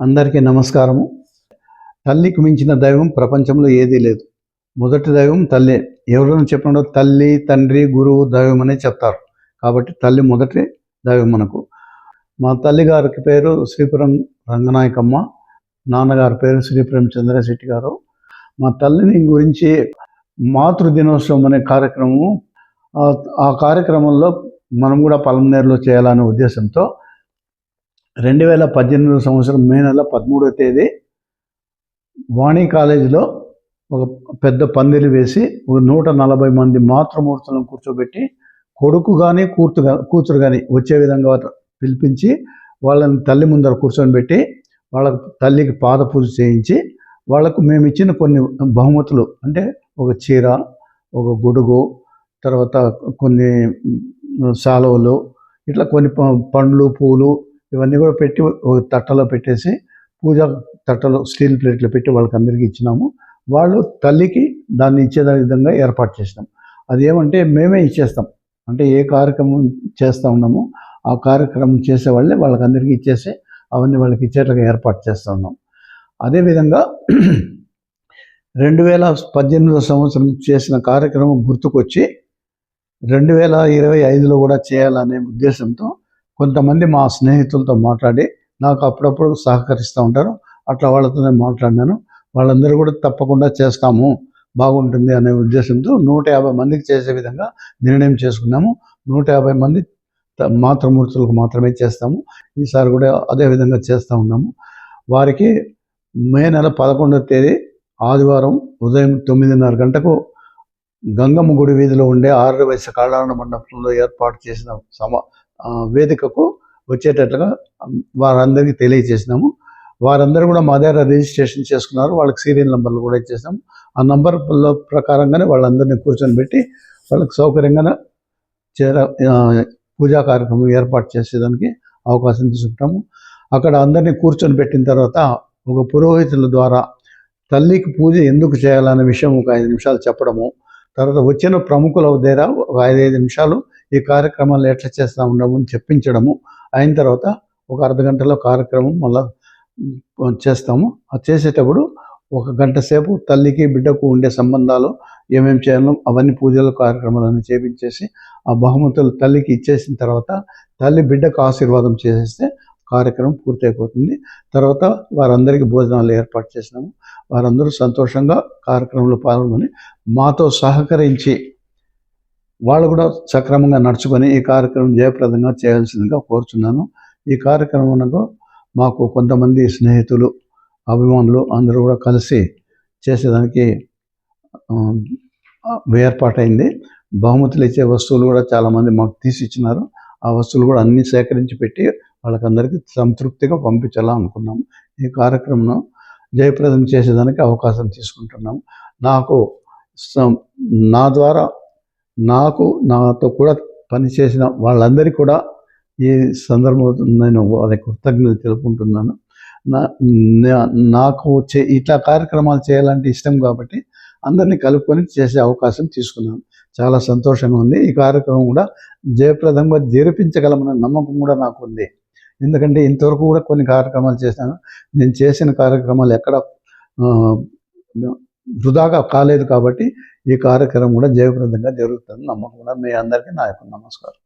అందరికీ నమస్కారము. తల్లికి మించిన దైవం ప్రపంచంలో ఏదీ లేదు. మొదటి దైవం తల్లి. ఎవరైనా చెప్పినప్పుడు తల్లి తండ్రి గురువు దైవం అనే చెప్తారు. కాబట్టి తల్లి మొదటి దైవం మనకు. మా తల్లి గారికి పేరు శ్రీపురం రంగనాయకమ్మ. నాన్నగారి పేరు శ్రీపురం చంద్రశెట్టి గారు. మా తల్లిని గురించి మాతృ దినోత్సవం అనే కార్యక్రమము ఆ- ఆ కార్యక్రమంలో మనం కూడా పలమనేరులో చేయాలనే ఉద్దేశంతో రెండు వేల పద్దెనిమిదో సంవత్సరం మే నెల పదమూడవ తేదీ వాణి కాలేజీలో ఒక పెద్ద పందిరి వేసి ఒక నూట నలభై మంది మాతృమూర్తులను కూర్చోబెట్టి కొడుకు కానీ కూర్చు కూతురు కానీ వచ్చే విధంగా పిలిపించి వాళ్ళని తల్లి ముందర కూర్చొని పెట్టి వాళ్ళకు తల్లికి పాద పూజ చేయించి వాళ్ళకు మేము ఇచ్చిన కొన్ని బహుమతులు అంటే ఒక చీర ఒక గొడుగు తర్వాత కొన్ని శాలువలు ఇట్లా కొన్ని ప- పండ్లు పూలు ఇవన్నీ కూడా పెట్టి ఒక తట్టలో పెట్టేసి పూజ తట్టలో స్టీల్ ప్లేట్లో పెట్టి వాళ్ళకి అందరికీ ఇచ్చినాము. వాళ్ళు తల్లికి దాన్ని ఇచ్చే విధంగా ఏర్పాటు చేసినాం. అది ఏమంటే మేమే ఇచ్చేస్తాం. అంటే ఏ కార్యక్రమం చేస్తూ ఉన్నామో ఆ కార్యక్రమం చేసే వాళ్ళే వాళ్ళకి అందరికీ ఇచ్చేసి అవన్నీ వాళ్ళకి ఇచ్చేట్లుగా ఏర్పాటు చేస్తూ ఉన్నాం. అదేవిధంగా రెండు వేల పద్దెనిమిదో సంవత్సరం చేసిన కార్యక్రమం గుర్తుకొచ్చి రెండు వేల ఇరవై ఐదులో కూడా చేయాలనే ఉద్దేశంతో కొంతమంది మా స్నేహితులతో మాట్లాడి నాకు అప్పుడప్పుడు సహకరిస్తూ ఉంటారు. అట్లా వాళ్ళతోనే మాట్లాడినాను. వాళ్ళందరూ కూడా తప్పకుండా చేస్తాము బాగుంటుంది అనే ఉద్దేశంతో నూట యాభై మందికి చేసే విధంగా నిర్ణయం చేసుకున్నాము. నూట యాభై మంది త- మాతృమూర్తులకు మాత్రమే చేస్తాము. ఈసారి కూడా అదే విధంగా చేస్తూ ఉన్నాము. వారికి మే నెల పదకొండవ తేదీ ఆదివారం ఉదయం తొమ్మిదిన్నర గంటకు గంగమ్మ గుడి వీధిలో ఉండే ఆరు వయసు కళ్యాణ మండపంలో ఏర్పాటు చేసిన సమ వేదికకు వచ్చేటట్లుగా వారందరికీ తెలియజేసినాము. వారందరూ కూడా మా దగ్గర రిజిస్ట్రేషన్ చేసుకున్నారు. వాళ్ళకి సీరియల్ నెంబర్లు కూడా ఇచ్చేసాం ఆ నెంబర్ల ప్రకారంగానే వాళ్ళందరినీ కూర్చొని పెట్టి వాళ్ళకి సౌకర్యంగా చేర పూజా కార్యక్రమం ఏర్పాటు చేసేదానికి అవకాశం తీసుకుంటాము. అక్కడ అందరినీ కూర్చొని పెట్టిన తర్వాత ఒక పురోహితుల ద్వారా తల్లికి పూజ ఎందుకు చేయాలనే విషయం ఒక ఐదు నిమిషాలు చెప్పడము తర్వాత వచ్చిన ప్రముఖుల దగ్గర ఒక ఐదైదు నిమిషాలు ఈ కార్యక్రమాలు ఎట్లా చేస్తూ ఉండము అని చెప్పించడము. అయిన తర్వాత ఒక అర్ధ గంటలో కార్యక్రమం మళ్ళా చేస్తాము. అది చేసేటప్పుడు ఒక గంట సేపు తల్లికి బిడ్డకు ఉండే సంబంధాలు ఏమేమి చేయాలో అవన్నీ పూజలు కార్యక్రమాలన్నీ చేపించేసి ఆ బహుమతులు తల్లికి ఇచ్చేసిన తర్వాత తల్లి బిడ్డకు ఆశీర్వాదం చేసేస్తే కార్యక్రమం పూర్తయిపోతుంది. తర్వాత వారందరికీ భోజనాలు ఏర్పాటు చేసినాము. వారందరూ సంతోషంగా కార్యక్రమంలో పాల్గొని మాతో సహకరించి వాళ్ళు కూడా సక్రమంగా నడుచుకొని ఈ కార్యక్రమం జయప్రదంగా చేయాల్సిందిగా కోరుచున్నాను. ఈ కార్యక్రమంలో మాకు కొంతమంది స్నేహితులు అభిమానులు అందరూ కూడా కలిసి చేసేదానికి ఏర్పాటైంది. బహుమతులు ఇచ్చే వస్తువులు కూడా చాలామంది మాకు తీసి ఇచ్చినారు ఆ వస్తువులు కూడా అన్నీ సేకరించి పెట్టి వాళ్ళకందరికీ సంతృప్తిగా పంపించాలా అనుకున్నాము. ఈ కార్యక్రమం జయప్రదం చేసేదానికి అవకాశం తీసుకుంటున్నాము. నాకు స- నా ద్వారా నాకు నాతో కూడా పనిచేసిన వాళ్ళందరికీ కూడా ఈ సందర్భం నేను వాళ్ళకి కృతజ్ఞత తెలుపుకుంటున్నాను. నా నా- నాకు చే ఇట్లా కార్యక్రమాలు చేయాలంటే ఇష్టం కాబట్టి అందరినీ కలుపుకొని చేసే అవకాశం తీసుకున్నాను. చాలా సంతోషంగా ఉంది. ఈ కార్యక్రమం కూడా జయప్రదంగా జరిపించగలమన్న నమ్మకం కూడా నాకు ఉంది. ఎందుకంటే ఇంతవరకు కూడా కొన్ని కార్యక్రమాలు చేశాను. నేను చేసిన కార్యక్రమాలు ఎక్కడ వృధాగా కాలేదు కాబట్టి ఈ కార్యక్రమం కూడా జయప్రదంగా జరుగుతుంది నమ్మకం. కూడా మీ అందరికీ నా యొక్క నమస్కారం.